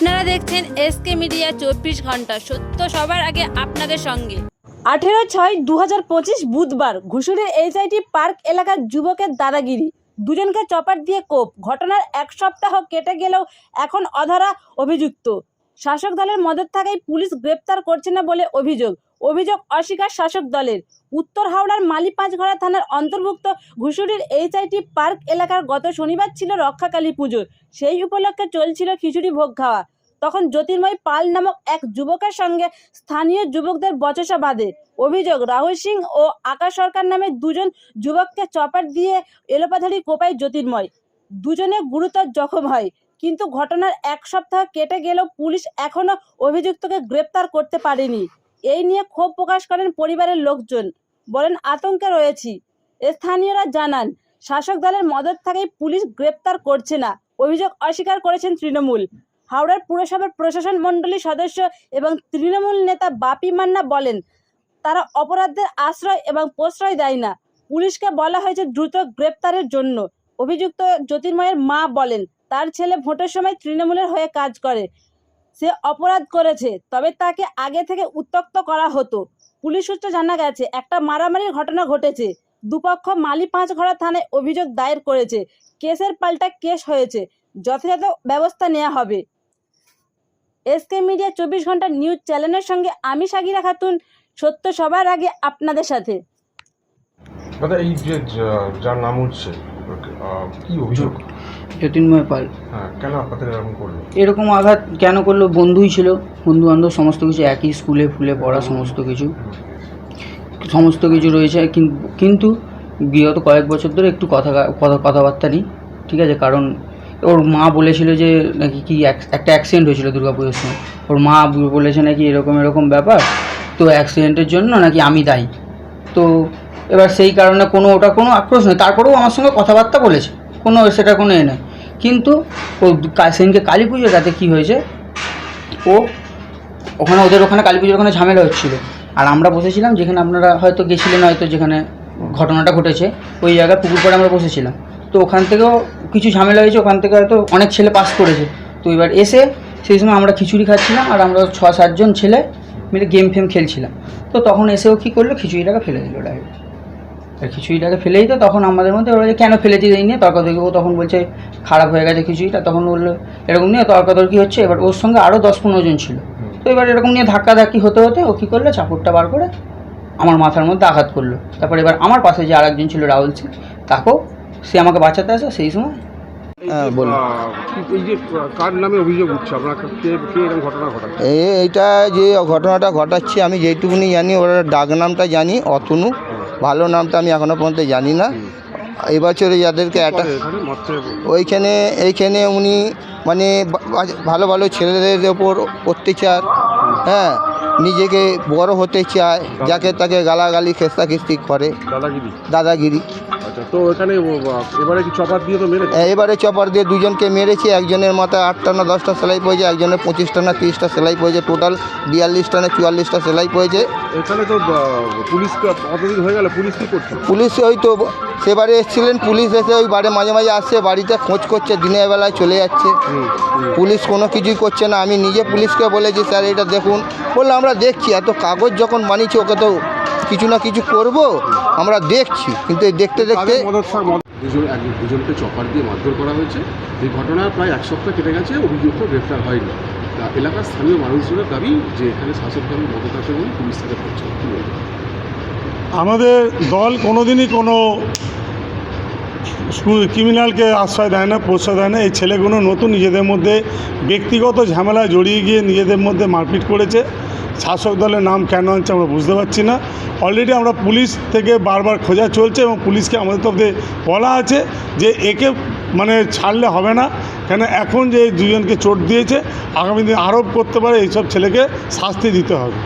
আপনারা দেখছেন SK media চব্বিশ ঘণ্টা। সত্য সবার আগে আপনাদের সঙ্গে। আঠেরো ছয় দু হাজার পঁচিশ বুধবার ঘুষুরের এইচআইটি পার্ক এলাকার যুবকের দাদাগিরি। দুজনকে চপার দিয়ে কোপ। ঘটনার এক সপ্তাহ কেটে গেলেও এখন অধারা অভিযুক্ত। শাসক দলের মদত থাকায় পুলিশ গ্রেপ্তার করছে না বলে অভিযোগ। অভিযোগ অস্বীকার শাসক দলের। উত্তর হাওড়ার মালি পাঁচঘড়া থানার অন্তর্ভুক্ত ঘুষুরির এইচআইটি পার্ক এলাকার গত শনিবার ছিল রক্ষাকালী পুজো সেই উপলক্ষে চলছিল খিচুড়ি ভোগ খাওয়া। তখন জ্যোতির্ময় পাল নামক এক যুবকের সঙ্গে স্থানীয় যুবকদের বচসা বাঁধে। অভিযোগ, রাহুল সিং ও আকাশ সরকার নামে দুজন যুবককে চপার দিয়ে এলোপাথারি কোপায় জ্যোতির্ময়। দুজনে গুরুতর জখম হয়, কিন্তু ঘটনার এক সপ্তাহ কেটে গেলেও পুলিশ এখনও অভিযুক্তকে গ্রেপ্তার করতে পারেনি। এই নিয়ে ক্ষোভ প্রকাশ করেন পরিবারের লোকজন। বলেন, আতঙ্কে রয়েছি। স্থানীয়রা জানান, শাসক দলের মদত থাকায় পুলিশ গ্রেপ্তার করছে না। অভিযোগ অস্বীকার করেছেন তৃণমূল। হাওড়ার পুরসভার প্রশাসন মণ্ডলীর সদস্য এবং তৃণমূল নেতা বাপি মান্না বলেন, তারা অপরাধদের আশ্রয় এবং প্রশ্রয় দেয় না। পুলিশকে বলা হয়েছে দ্রুত গ্রেপ্তারের জন্য। অভিযুক্ত জ্যোতির্ময়ের মা বলেন, তার ছেলে ভোটের সময় তৃণমূলের হয়ে কাজ করে। সে অপরাধ করেছে। তবে তাকে আগে থেকে উত্তক্ত করা হতো। পুলিশ সূত্রে জানা গেছে, একটা মারামারির ঘটনা ঘটেছে। দুপক্ষ মালি পাঁচঘড়া থানায় অভিযোগ দায়ের করেছে। কেসের পাল্টা কেস হয়েছে। যথাযথ ব্যবস্থা নেওয়া হবে। এসকে মিডিয়া চব্বিশ ঘণ্টা নিউজ চ্যানেলের সঙ্গে আমি সাগিরা খাতুন। সত্য সবার আগে আপনাদের সাথে। দাদা, এই যে নাম কি অভিযোগ? পাল হ্যাঁ কেন আপনাদের এরকম করল? এরকম আঘাত কেন করল? বন্ধুই ছিল বন্ধু বান্ধব সমস্ত কিছু একই স্কুলে ফুলে পড়া সমস্ত কিছু। সমস্ত কিছু রয়েছে কিন- কিন্তু বিগত কয়েক বছর ধরে একটু কথা কথা- কথাবার্তা নেই ঠিক আছে? কারণ ওর মা বলেছিল যে নাকি কি একটা অ্যাক্সিডেন্ট হয়েছিল দুর্গাপুজোর সময়। ওর মা বলেছে নাকি এরকম এরকম ব্যাপার তো অ্যাক্সিডেন্টের জন্য নাকি আমি দায়ী। তো এবার সেই কারণে কোনো ওটা কোনো আক্রোশ নয়। তারপরেও আমার সঙ্গে কথাবার্তা বলেছে। কোনো সেটা কোনো এ নয়। কিন্তু ও সেদিনকে কালী পুজোর রাতে কী হয়েছে? ও ওখানে, ওদের ওখানে কালী পুজোর ওখানে ঝামেলা হচ্ছিল। আর আমরা বসেছিলাম যেখানে আপনারা হয়তো গেছিলেন, হয়তো যেখানে ঘটনাটা ঘটেছে, ওই জায়গায় পুকুর পাড়ে আমরা বসেছিলাম। তো ওখান থেকেও কিছু ঝামেলা হয়েছে, ওখান থেকে হয়তো অনেক ছেলে পাস করেছে। তো এবার এসে সেই সময় আমরা খিচুড়ি খাচ্ছিলাম আর আমরা ছ সাতজন ছেলে মিলে গেম ফেম খেলছিলাম। তো তখন এসেও কী করল? খিচুড়িটাকে ফেলে দিল ডাইরেক্ট আর খিচুড়িটাকে ফেলেই তো তখন আমাদের মধ্যে ওরা যে কেন ফেলে দিয়ে এই নিয়ে তর্কাতর্কি ও তখন বলছে খারাপ হয়ে গেছে খিচুড়িটা তখন বলল এরকম নিয়ে তর্কাতর্কি হচ্ছে এবার ওর সঙ্গে আরও দশ পনেরো জন ছিল। তো এবার এরকম নিয়ে ধাক্কাধাক্কি হতে হতে ও কী করল চাপড়টা বার করে আমার মাথার মধ্যে আঘাত করল। তারপর এবার আমার পাশে যে আরেকজন ছিল রাহুল সিং তাকেও সে আমাকে বাঁচাতে আসে সেই সময়। হ্যাঁ বলুন। এই যে আহ, কার নামে অভিযোগ উঠছে? আপনার কে কে এরকম ঘটনা ঘটাচ্ছে? এই এইটা যে ঘটনাটা ঘটাচ্ছি আমি যেইটুকুনি জানি ওর ডাক নামটা জানি অতনু। ভালো নামটা আমি এখনও পর্যন্ত জানি না। এবছরে যাদেরকে মাত্র ওইখানে এইখানে উনি মানে ভালো ভালো ছেলেদের ওপর অত্যাচার হ্যাঁ নিজেকে বড় হতে চায় যাকে তাকে গালাগালি খেস্তাখিস্তি করে। দাদাগিরি? দাদাগিরি। আচ্ছা তো এখানে এবারে কি চপার দিয়ে তো মেরেছে? এবারে চপার দিয়ে দুজনকে মেরেছে একজনের মাথায় আটটা না দশটা সেলাই পড়েছে একজনের পঁচিশটা না তিরিশটা সেলাই পড়েছে টোটাল বিয়াল্লিশটা না চুয়াল্লিশটা সেলাই পড়েছে। এখানে তো পুলিশ কতদিন হয়ে গেল পুলিশ কি করছে? পুলিশ ওই তো সেবারে এসেছিলেন পুলিশ এসে ওই বাড়ি মাঝে মাঝে আসছে বাড়িতে খোঁজ করছে দিনের বেলায় চলে যাচ্ছে। পুলিশ কোনো কিছুই করছে না আমি নিজে পুলিশকে বলেছি স্যার এটা দেখুন। বলল আমরা দেখছি এত কাগজ যখন বানিয়েছি ওকে তো কিছু না কিছু করব আমরা দেখছি। কিন্তু এই দেখতে দেখতে দুজন এক দুজনকে চপার দিয়ে মারধর করা হয়েছে। এই ঘটনা প্রায় এক সপ্তাহ কেটে গেছে অভিযুক্ত গ্রেফতার হয়নি। তা এলাকার স্থানীয় মানুষজনের দাবি যে এখানে শাসক দল মদত আছে বলে পুলিশ থেকে আমাদের দল কোনোদিনই কোনো ক্রিমিনালকে আশ্রয় দেয় না, প্রশ্রয় দেয় না। এই ছেলেগুলো নতুন নিজেদের মধ্যে ব্যক্তিগত ঝামেলায় জড়িয়ে গিয়ে নিজেদের মধ্যে মারপিট করেছে। শাসক দলের নাম কেন আনছে আমরা বুঝতে পারছি না। অলরেডি আমরা পুলিশ থেকে বারবার খোঁজা চলছে এবং পুলিশকে আমাদের তরফ বলা আছে যে একে মানে ছাড়লে হবে না। কেন এখন যে দুজনকে চোট দিয়েছে, আগামী দিন আরোপ করতে পারে, এইসব ছেলেকে শাস্তি দিতে হবে।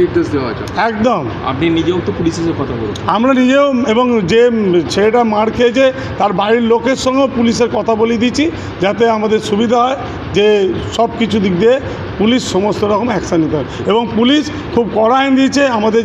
নির্দেশ দেওয়া হয়েছে। একদম। আপনি নিজেও তো পুলিশের সাথে কথা বলুন আমরা নিজেও এবং যে ছেলেটা মার খেয়েছে তার বাড়ির লোকের সঙ্গেও পুলিশের কথা বলে দিয়েছি যাতে আমাদের সুবিধা হয় যে সব কিছু দিক দিয়ে পুলিশ সমস্ত রকম অ্যাকশান নিতে হয়। এবং পুলিশ খুব কড়া আইন দিয়েছে আমাদের